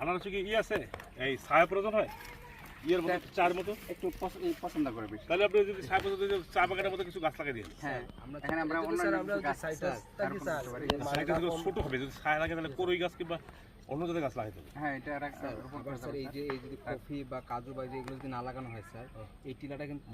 আনারসে কি আছে? এই ছায়া প্রয়োজন হয়? ইয়ের মতো চার মতো? একটু পছন্দ করে বেশি। তাহলে আপনি যদি প্রয়োজন যদি চা বাগানের মতো কিছু গাছ লাগিয়ে দিন হ্যাঁ এখানে আমরা অন্য গাছ ছোট হবে যদি ছায়া লাগে তাহলে করই গাছ কিংবা অন্য জাতের গাছ লাগাইতে হবে হ্যাঁ এটা আরেকটা রোপণ স্যার এই যে এই যদি কফি বা কাজু বা এগুলো যদি না লাগানো হয় স্যার এই টিলাটা কিন্তু